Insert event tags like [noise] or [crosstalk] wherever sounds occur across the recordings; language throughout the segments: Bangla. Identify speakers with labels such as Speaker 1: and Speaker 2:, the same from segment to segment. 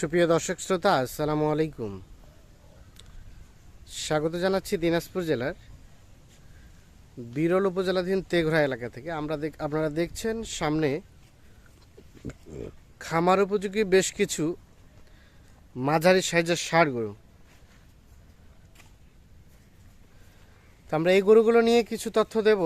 Speaker 1: সুপ্রিয় দর্শক শ্রোতা, আসসালামু আলাইকুম। স্বাগত জানাচ্ছি দিনাজপুর জেলার বিরল উপজেলাধীন তেঘরা এলাকা থেকে। আমরা আপনারা দেখছেন সামনে খামার উপযোগী বেশ কিছু মাঝারি সাইজের ষাড় গরু। তো আমরা এই গরুগুলো নিয়ে কিছু তথ্য দেব।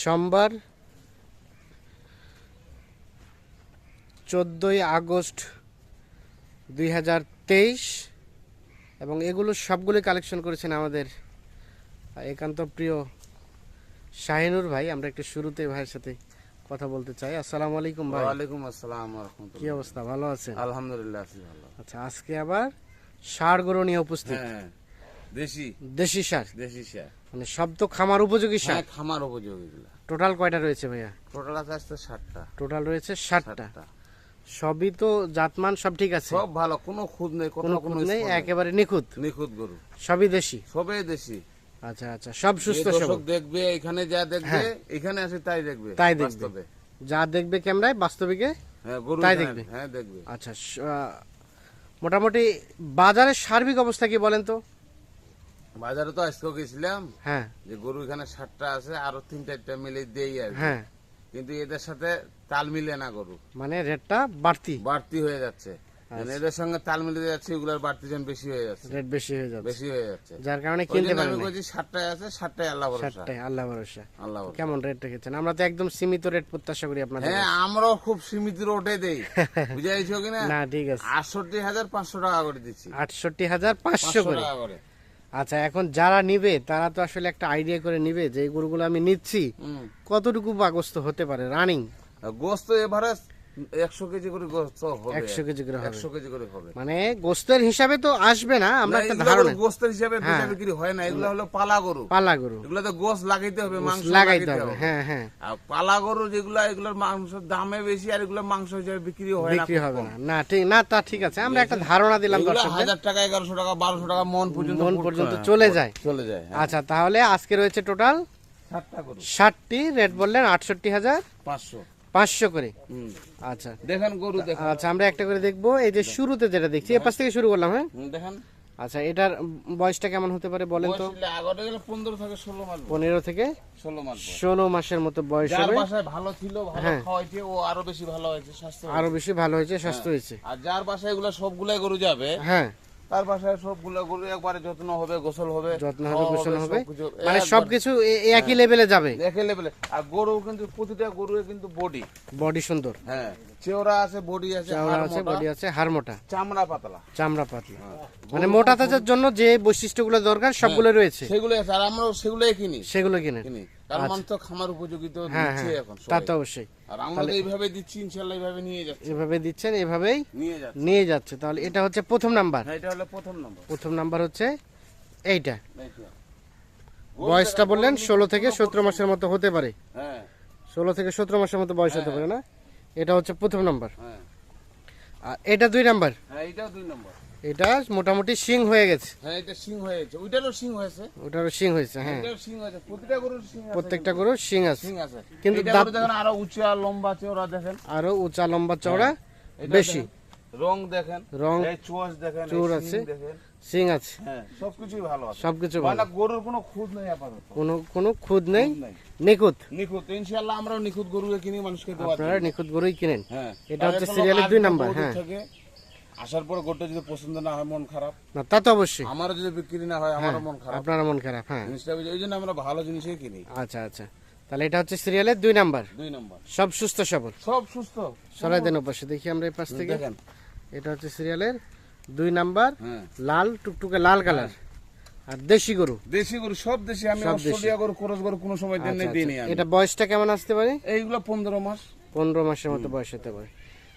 Speaker 1: সোমবার চোদ্দোই আগস্ট দুই হাজার তেইশ এবং এগুলো সবগুলো কালেকশন করেছেন আমাদের একান্ত প্রিয় শাহিনুর ভাই। আমরা একটু শুরুতে ভাইয়ের সাথে কথা বলতে চাই। আসসালামু আলাইকুম ভাই।
Speaker 2: ওয়ালাইকুম আসসালাম
Speaker 1: কি অবস্থা? ভালো আছেন?
Speaker 2: আলহামদুলিল্লাহ আছি ভালো।
Speaker 1: আচ্ছা আজকে আবার ষাড় গরু নিয়ে উপস্থিত।
Speaker 2: হ্যাঁ দেশি।
Speaker 1: দেশি সার?
Speaker 2: দেশি সার।
Speaker 1: মানে সব তো খামার উপযোগী সার?
Speaker 2: হ্যাঁ খামার উপযোগী
Speaker 1: টোটাল কয়টা রয়েছে ভাইয়া?
Speaker 2: টোটাল আছে আসতে ষাটটা
Speaker 1: টোটাল রয়েছে ষাটটা সবই তো জাতমান সব ঠিক আছে।
Speaker 2: সব ভালো কোনো খুদ নেই
Speaker 1: কোনো নেই একেবারে নিখুঁত।
Speaker 2: নিখুঁত গরু।
Speaker 1: সবই দেশি।
Speaker 2: সবে দেশি।
Speaker 1: আচ্ছা আচ্ছা সব সুস্থ
Speaker 2: দর্শক দেখবে এখানে যা দেখবে এখানে আসে তাই দেখবে
Speaker 1: তাই দেখবে। যা দেখবে ক্যামেরায় বাস্তবিকে
Speaker 2: হ্যাঁ গরু
Speaker 1: তাই দেখবে।
Speaker 2: হ্যাঁ দেখবে।
Speaker 1: আচ্ছা মোটামুটি বাজারের সার্বিক অবস্থা কি বলেন তো?
Speaker 2: বাজারে তো আজকেও গেছিলাম।
Speaker 1: হ্যাঁ।
Speaker 2: যে গরু এখানে ষাটটা আছে আরও তিন চারটা মিলে দেই আর
Speaker 1: হ্যাঁ।
Speaker 2: কিন্তু এদের সাথে তাল মিলে না গরু।
Speaker 1: মানে রেটটা বাড়তি।
Speaker 2: বাড়তি হয়ে যাচ্ছে।
Speaker 1: আচ্ছা।
Speaker 2: মানে এদের সঙ্গে তাল মিলে যাচ্ছে এগুলোর বাড়তি যেন বেশি হয়ে যাচ্ছে।
Speaker 1: রেট বেশি হয়ে যাবে
Speaker 2: বেশি হয়ে যাচ্ছে।
Speaker 1: যার কারণে কিনতে পারেন
Speaker 2: আমি বলছি ষাটটায় আছে ষাটটায় আল্লাহ ভরসা।
Speaker 1: ষাটটায় আল্লাহ ভরসা।
Speaker 2: আল্লাহ ভরসা।
Speaker 1: কেমন রেট রেখেছেন? আমরা তো একদম সীমিত রেট প্রত্যাশা করি আপনাদের
Speaker 2: হ্যাঁ আমরাও খুব সীমিত রোটে দেই। [laughs] বুঝাইছো কিনা
Speaker 1: না ঠিক আছে।
Speaker 2: আটষট্টি হাজার পাঁচশো টাকা করে দিচ্ছি।
Speaker 1: আটষট্টি হাজার পাঁচশো
Speaker 2: পাঁচশো
Speaker 1: করে।
Speaker 2: টাকা করে।
Speaker 1: আচ্ছা এখন যারা নিবে তারা তো আসলে একটা আইডিয়া করে নিবে যে গরুগুলো আমি নিচ্ছি। কতটুকু বাগস্ত হতে পারে? রানিং
Speaker 2: গোস্ত এভারেস্ট
Speaker 1: মানে আমরা একটা ধারণা। হ্যাঁ।
Speaker 2: হ্যাঁ,
Speaker 1: হ্যাঁ।
Speaker 2: দামে বেশি আর এগুলো মাংস হিসাবে বিক্রি
Speaker 1: বিক্রি হবে না। ঠিক না তা ঠিক আছে। আমরা একটা ধারণা দিলাম
Speaker 2: হাজার টাকা এগারোশো টাকা বারোশো টাকা মন পর্যন্ত
Speaker 1: মন পর্যন্ত চলে যায়।
Speaker 2: চলে যায়
Speaker 1: আচ্ছা তাহলে আজকে রয়েছে টোটাল
Speaker 2: ষাটটি
Speaker 1: রেট বললেন আটষট্টি হাজার
Speaker 2: পাঁচশো।
Speaker 1: পাঁচশো করে? আচ্ছা।
Speaker 2: দেখেন গরু দেখেন।
Speaker 1: আচ্ছা আমরা একটা করে দেখব। এই যে শুরুতে যেটা দেখছি এ পাশ থেকে শুরু করলাম হ্যাঁ?
Speaker 2: দেখেন।
Speaker 1: আচ্ছা এটার বয়সটা কেমন হতে পারে বলেন তো?
Speaker 2: পনেরো থেকে ষোলো মাস
Speaker 1: পনেরো থেকে
Speaker 2: ষোলো
Speaker 1: মাসের মতো বয়স হবে
Speaker 2: ভালো ছিল
Speaker 1: হ্যাঁ।
Speaker 2: ও আরও বেশি ভালো হয়েছে স্বাস্থ্য
Speaker 1: আরও বেশি ভালো হয়েছে স্বাস্থ্য হয়েছে।
Speaker 2: আর যার বাসায় এগুলো সবগুলাই গরু যাবে
Speaker 1: হ্যাঁ।
Speaker 2: তার সবগুলো গরু একবারে যত্ন হবে গোসল হবে
Speaker 1: যত্ন হবে গোসল হবে মানে সবকিছু একই লেভেলে যাবে?
Speaker 2: দেখে লেভেলে আর গরু কিন্তু প্রতিটা গরুর কিন্তু বডি
Speaker 1: বডি সুন্দর।
Speaker 2: হ্যাঁ। চেওড়া আছে বডি আছে
Speaker 1: চামড়া আছে বডি আছে হাড় মোটা।
Speaker 2: চামড়া পাতলা।
Speaker 1: চামড়া পাতলা।
Speaker 2: হ্যাঁ।
Speaker 1: মানে মোটা তাজার জন্য যে বৈশিষ্ট্যগুলো দরকার সবগুলো রয়েছে।
Speaker 2: সেগুলো আছে আর আমরা সেগুলোই কিনি।
Speaker 1: সেগুলো কিনে।
Speaker 2: কিনি। কারণ মানুষ তো খামার উপযোগী তো
Speaker 1: হ্যাঁ
Speaker 2: দিচ্ছে
Speaker 1: হ্যাঁ
Speaker 2: এখন
Speaker 1: তা তো অবশ্যই।
Speaker 2: আর আমরা তো এইভাবে দিচ্ছি ইনশাল্লাহ এইভাবে নিয়ে যাচ্ছি।
Speaker 1: এভাবে দিচ্ছেন এভাবেই
Speaker 2: নিয়ে যাচ্ছি।
Speaker 1: নিয়ে যাচ্ছে। তাহলে এটা হচ্ছে প্রথম নাম্বার।
Speaker 2: হ্যাঁ এটা হলো প্রথম নম্বর।
Speaker 1: প্রথম নাম্বার হচ্ছে এইটা। বয়সটা বললেন ষোলো থেকে সতেরো মাসের মতো হতে পারে।
Speaker 2: হ্যাঁ।
Speaker 1: ষোলো থেকে সতেরো মাসের মতো বয়স হতে পারে না? এটা হচ্ছে প্রথম নাম্বার। আর এটা দুই নাম্বার?
Speaker 2: হ্যাঁ এটাও দুই নম্বর।
Speaker 1: এটা মোটামুটি সিং হয়ে গেছে।
Speaker 2: হ্যাঁ এটা সিং হয়েছে ওইটারও সিং হয়েছে।
Speaker 1: ওটারও সিং হয়েছে হ্যাঁ।
Speaker 2: এটাও সিং হয়েছে। প্রতিটা গরুর সিং আছে
Speaker 1: প্রত্যেকটা গরু সিং আছে।
Speaker 2: সিং আছে।
Speaker 1: কিন্তু দাঁত-
Speaker 2: দেখেন আরও উঁচা লম্বা চওড়া দেখেন।
Speaker 1: আরও উঁচা লম্বা চওড়া বেশি।
Speaker 2: রং দেখেন
Speaker 1: রং
Speaker 2: এই চোয়াচ দেখেন
Speaker 1: চোর
Speaker 2: শিং
Speaker 1: আছে। সিং আছে।
Speaker 2: হ্যাঁ সবকিছুই ভালো আছে।
Speaker 1: সবকিছু ভালো।
Speaker 2: মানে গরুর কোনো খুদ নেই আপাতত।
Speaker 1: কোনো কোনো খুদ নেই। নিখুঁত।
Speaker 2: নিখুঁত। ইনশাআল্লাহ আমরাও নিখুঁত গরুকে কিনি মানুষকে দেওয়া
Speaker 1: আপনারা নিখুঁত গরুই কিনেন।
Speaker 2: হ্যাঁ।
Speaker 1: এটা হচ্ছে সিরিয়ালের দুই নাম্বার, হ্যাঁ।
Speaker 2: আসার পর গরুটা যদি পছন্দ না হয় মন খারাপ।
Speaker 1: না তা তো অবশ্যই।
Speaker 2: আমারও যদি বিক্রি না হয় আমারও মন খারাপ।
Speaker 1: আপনারা মন খারাপ হ্যাঁ।
Speaker 2: জিনিসটা ওই জন্য আমরা ভালো জিনিসই কিনি।
Speaker 1: আচ্ছা আচ্ছা। তাহলে এটা হচ্ছে সিরিয়ালের দুই নাম্বার।
Speaker 2: দুই নম্বর।
Speaker 1: সব সুস্থ সবল।
Speaker 2: সব সুস্থ।
Speaker 1: সরাই দেন পাশে দেখি আমরা এই পাশ থেকে।
Speaker 2: দেখেন।
Speaker 1: এটা হচ্ছে সিরিয়ালের দুই নাম্বার।
Speaker 2: হ্যাঁ।
Speaker 1: লাল টুকটুকে লাল কালার। আর দেশি গরু।
Speaker 2: দেশি গরু সব দেশি। আমি। অস্ট্রেলিয়া গরু করস গরু কোনো সময় দেন দিইনি
Speaker 1: আচ্ছা। এটা বয়সটা কেমন আসতে পারে?
Speaker 2: এইগুলো পনেরো মাস।
Speaker 1: পনেরো মাসের মতো বয়স হতে পারে।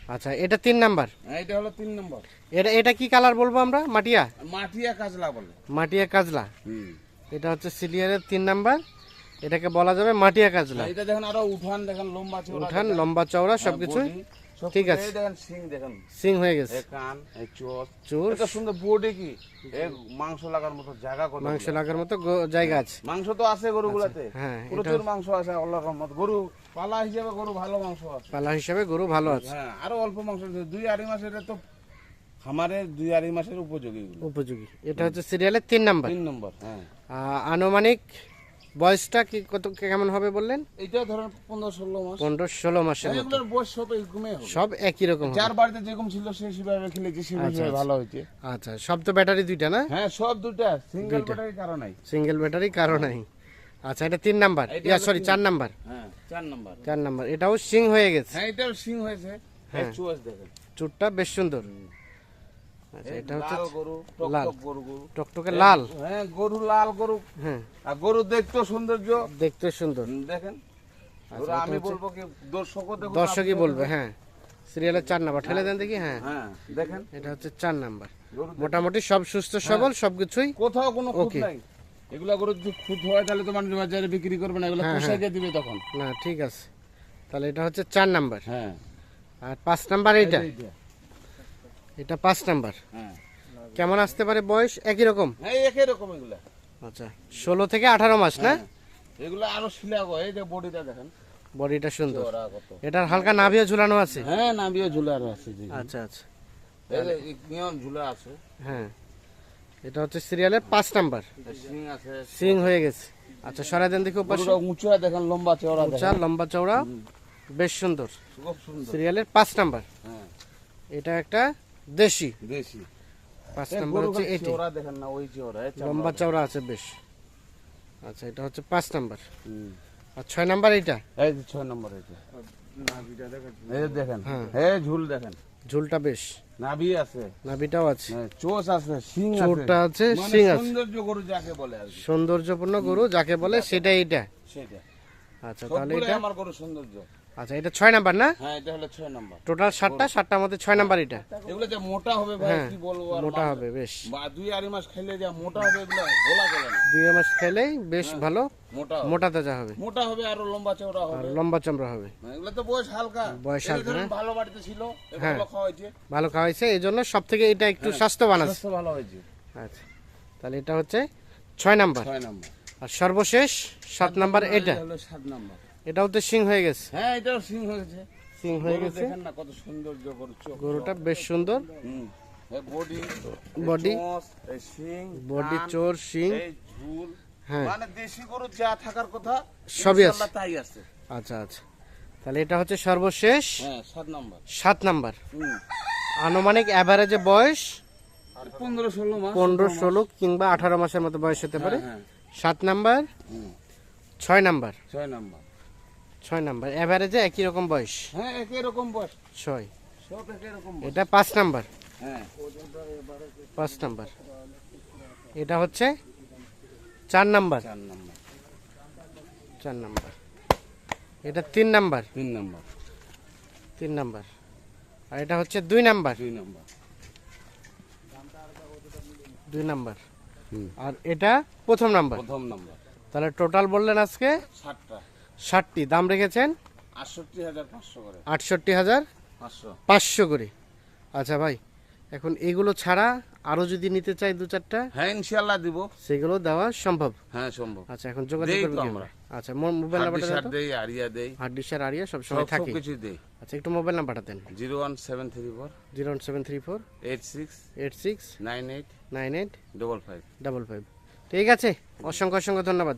Speaker 1: আচ্ছা এটা তিন নাম্বার।
Speaker 2: হ্যাঁ, এটা হলো তিন নম্বর।
Speaker 1: এটা এটা কি কালার বলব আমরা? মাটিয়া?
Speaker 2: মাটিয়া কাজলা বলে।
Speaker 1: মাটিয়া কাজলা।
Speaker 2: হুম।
Speaker 1: এটা হচ্ছে সিলিয়ারের তিন নাম্বার। এটাকে বলা যাবে মাটিয়া কাজলা।
Speaker 2: এটা দেখেন আরও উঠান দেখেন লম্বা চওড়া
Speaker 1: উঠান লম্বা চওড়া
Speaker 2: হ্যাঁ,
Speaker 1: সবকিছু। ঠিক আছে।
Speaker 2: দেখেন সিং দেখেন।
Speaker 1: সিং হয়ে গেছে।
Speaker 2: এই কান এই চোখ
Speaker 1: চোর
Speaker 2: এটা সুন্দর বডি কি? এই মাংস লাগার মতো জায়গা কত
Speaker 1: মাংস লাগার মতো জায়গা আছে।
Speaker 2: মাংস তো আছে গরুগুলাতে।
Speaker 1: হ্যাঁ,
Speaker 2: প্রচুর মাংস আছে আল্লাহর রহমত। গরু পালা হিসেবে গরু ভালো মাংস আছে।
Speaker 1: পালা হিসাবে গরু ভালো আছে।
Speaker 2: হ্যাঁ আরও অল্প মাংস। দুই আড়াই মাসের তো খামারের দুই আড়াই মাসের উপযোগী
Speaker 1: উপযোগী। এটা হচ্ছে সিরিয়ালের তিন নাম্বার।
Speaker 2: তিন নম্বর হ্যাঁ।
Speaker 1: আনুমানিক বয়সটা কি কত কেমন হবে বললেন?
Speaker 2: এইটা ধরেন পনেরো ষোলো মাস।
Speaker 1: পনেরো ষোলো মাসের
Speaker 2: এগুলোর বয়স সব এরকমই
Speaker 1: সব একই রকম।
Speaker 2: যার বাড়িতে যেরকম ছিল সে সেভাবে খেলেছে সেভাবে ভালো হয়েছে।
Speaker 1: আচ্ছা। সব তো ব্যাটারি দুইটা না?
Speaker 2: হ্যাঁ সব দুটা সিঙ্গেল ব্যাটারি কারণ নাই।
Speaker 1: সিঙ্গেল ব্যাটারি কারও নাই। আচ্ছা এটা তিন নাম্বার। ইয়া সরি চার নাম্বার।
Speaker 2: হ্যাঁ চার নম্বর।
Speaker 1: চার নাম্বার। এটাও সিং হয়ে গেছে।
Speaker 2: হ্যাঁ এটাও সিং হয়েছে। হ্যাঁ। চুয়াশ দেখেন।
Speaker 1: চুটটা বেশ সুন্দর। আচ্ছা এটা হচ্ছে
Speaker 2: লাল গরু
Speaker 1: লাল।
Speaker 2: গরু। গরু
Speaker 1: টকটকে লাল?
Speaker 2: হ্যাঁ গরু লাল গরু।
Speaker 1: হ্যাঁ।
Speaker 2: আর গরু দেখতেও সৌন্দর্য।
Speaker 1: দেখতে সুন্দর।
Speaker 2: দেখেন?
Speaker 1: আচ্ছা,
Speaker 2: গরু
Speaker 1: এটা
Speaker 2: আমি বলব কি দর্শকও দেখুন
Speaker 1: দর্শকই বলবে হ্যাঁ। সিরিয়ালের চার নাম্বার। ঠেলে দেন দেখি হ্যাঁ।
Speaker 2: হ্যাঁ দেখেন।
Speaker 1: এটা হচ্ছে চার নাম্বার। মোটামুটি সব সুস্থ সবল সবকিছুই
Speaker 2: কোথাও কোনো খুঁত. নাই। এগুলা গরু যদি খুঁত হয় তাহলে তো মানুষ বাজারে বিক্রি করবে না এগুলো দিয়ে দিবে তখন।
Speaker 1: না ঠিক আছে। তাহলে এটা হচ্ছে চার নাম্বার।
Speaker 2: হ্যাঁ।
Speaker 1: আর পাঁচ নাম্বার এইটা। এটা পাঁচ নাম্বার।
Speaker 2: হ্যাঁ।
Speaker 1: কেমন আসতে পারে বয়স? একই রকম?
Speaker 2: হ্যাঁ একই রকম এগুলা।
Speaker 1: আচ্ছা ষোলো থেকে আঠারো মাস না?
Speaker 2: হ্যাঁ। এগুলো আরও শিলা এই যে বডিটা দেখেন।
Speaker 1: বডিটা সুন্দর। এটার হালকা নাভিও ঝুলানো আছে?
Speaker 2: হ্যাঁ নাবিও ঝুলা আরও আছে
Speaker 1: আচ্ছা আচ্ছা।
Speaker 2: ঝুলা আছে।
Speaker 1: হ্যাঁ। এটা হচ্ছে সিরিয়ালের পাঁচ নাম্বার। সিং হয়ে গেছে। আচ্ছা সরাই দেন দেখি উপাস
Speaker 2: উঁচু দেখেন লম্বা চওড়া
Speaker 1: উঁচা লম্বা চওড়া। বেশ সুন্দর।
Speaker 2: খুব সুন্দর।
Speaker 1: সিরিয়ালের পাঁচ নাম্বার।
Speaker 2: হ্যাঁ।
Speaker 1: এটা একটা দেশি?
Speaker 2: দেশি।
Speaker 1: পাঁচ নাম্বার হচ্ছে এটি।
Speaker 2: চওড়া দেখেন না ওই এই চামড়া
Speaker 1: লম্বা চওড়া আছে বেশ। আচ্ছা এটা হচ্ছে পাঁচ নাম্বার। আর ছয় নাম্বার এইটা?
Speaker 2: এই যে ছয় নম্বর এই যে এই দেখেন
Speaker 1: হ্যাঁ।
Speaker 2: এই ঝুল দেখেন।
Speaker 1: ঝুলটা বেশ।
Speaker 2: নাভি আছে।
Speaker 1: নাভিটাও আছে।
Speaker 2: হ্যাঁ, চোষ আছে সিং আছে।
Speaker 1: চোরটা আছে
Speaker 2: মানে
Speaker 1: সিং আছে।
Speaker 2: সৌন্দর্য গরু যাকে বলে আর
Speaker 1: সৌন্দর্যপূর্ণ গরু যাকে বলে সেটা এইটা
Speaker 2: সেটা
Speaker 1: আচ্ছা তাহলে এটা
Speaker 2: আমার গরু সৌন্দর্য।
Speaker 1: আচ্ছা এটা ছয় নাম্বার না?
Speaker 2: হ্যাঁ এটা হলো ছয় নম্বর।
Speaker 1: টোটাল সাতটা সাতটার মধ্যে ছয় নাম্বার এটা?
Speaker 2: এগুলো যে মোটা হবে ভাই
Speaker 1: হ্যাঁ,
Speaker 2: কি বলব আর
Speaker 1: মোটা হবে বেশ।
Speaker 2: বা দুই আড়াই মাস খেলে যা মোটা হবে এগুলো বলা চলে না।
Speaker 1: দুই মাস খেলেই বেশ ভালো
Speaker 2: মোটা
Speaker 1: মোটা তাজা হবে।
Speaker 2: মোটা হবে আরও লম্বা চওড়া
Speaker 1: আর
Speaker 2: হবে।
Speaker 1: লম্বা চামড়া হবে।
Speaker 2: মানে এগুলো তো বয়স হালকা।
Speaker 1: বয়স হালকা, হ্যাঁ।
Speaker 2: ভালো বাড়িতে ছিল
Speaker 1: হ্যাঁ।
Speaker 2: এগুলো খাওয়াইছে।
Speaker 1: ভালো খাওয়াইছে এই জন্য সব থেকে এটা একটু স্বাস্থ্যবান আছে।
Speaker 2: স্বাস্থ্য ভালো হয়েছে।
Speaker 1: আচ্ছা তাহলে এটা হচ্ছে ছয় নাম্বার।
Speaker 2: ছয় নাম্বার।
Speaker 1: আর সর্বশেষ সাত নাম্বার এটা?
Speaker 2: হলো সাত নম্বর।
Speaker 1: এটাও তো সিং হয়ে গেছে।
Speaker 2: হ্যাঁ এটাও সিং হয়েছে।
Speaker 1: সিং হয়ে গেছে।
Speaker 2: দেখেন না কত সৌন্দর্য
Speaker 1: গরুটা বেশ সুন্দর।
Speaker 2: হুম বডি শিং
Speaker 1: বডি। চোর সিং।
Speaker 2: ঝুল।
Speaker 1: হ্যাঁ।
Speaker 2: মানে দেশি গরু যা থাকার কথা
Speaker 1: সবই আছে।
Speaker 2: তাই আছে।
Speaker 1: আচ্ছা আচ্ছা। তাহলে এটা হচ্ছে সর্বশেষ।
Speaker 2: হ্যাঁ নম্বর।
Speaker 1: নাম্বার। আনুমানিক বয়স?
Speaker 2: পনেরো ষোলো মাস।
Speaker 1: পনেরো ষোলো কিংবা আঠারো মাসের মতো বয়স হতে পারে।
Speaker 2: হ্যাঁ।
Speaker 1: সাত নাম্বার। ছয় নাম্বার।
Speaker 2: ছয় নম্বর।
Speaker 1: ছয় নাম্বার। অ্যাভারেজে একই রকম বয়স?
Speaker 2: হ্যাঁ একই রকম বয়স।
Speaker 1: ছয়।
Speaker 2: সব একই রকম
Speaker 1: এটা পাঁচ নাম্বার?
Speaker 2: হ্যাঁ।
Speaker 1: পাঁচ নাম্বার। এটা হচ্ছে চার নাম্বার?
Speaker 2: চার নম্বর।
Speaker 1: চার নাম্বার। এটা তিন নাম্বার?
Speaker 2: তিন নম্বর।
Speaker 1: তিন নাম্বার। আর এটা হচ্ছে দুই নাম্বার?
Speaker 2: দুই নম্বর।
Speaker 1: দুই নাম্বার। আর এটা প্রথম নাম্বার?
Speaker 2: প্রথম নম্বর।
Speaker 1: তাহলে টোটাল বললেন আজকে?
Speaker 2: ষাটটা।
Speaker 1: ষাটটি। দাম রেখেছেন?
Speaker 2: আটষট্টি হাজার পাঁচশো করে।
Speaker 1: আটষট্টি হাজার
Speaker 2: পাঁচশো।
Speaker 1: পাঁচশো করে। আচ্ছা ভাই এখন এগুলো ছাড়া আরও যদি নিতে চাই দু চারটা?
Speaker 2: হ্যাঁ ইনশাল্লাহ দিব।
Speaker 1: সেগুলো দেওয়া সম্ভব?
Speaker 2: হ্যাঁ সম্ভব।
Speaker 1: আচ্ছা এখন যোগাযোগ করবেন
Speaker 2: আমরা।
Speaker 1: আচ্ছা মোবাইল নাম্বারটা দেন
Speaker 2: দেই আরিয়া দেই
Speaker 1: হার্ড ডিস্ক আরিয়া সব
Speaker 2: সব
Speaker 1: সময়
Speaker 2: সব
Speaker 1: থাকে।
Speaker 2: কিছু দেই।
Speaker 1: আচ্ছা একটু মোবাইল নাম্বারটা দেন।
Speaker 2: Zero one seven three four.
Speaker 1: Zero seven three four.
Speaker 2: Eight six.
Speaker 1: Eight six.
Speaker 2: Nine eight.
Speaker 1: Nine eight.
Speaker 2: Double five.
Speaker 1: Double five. ঠিক আছে অসংখ্য অসংখ্য ধন্যবাদ।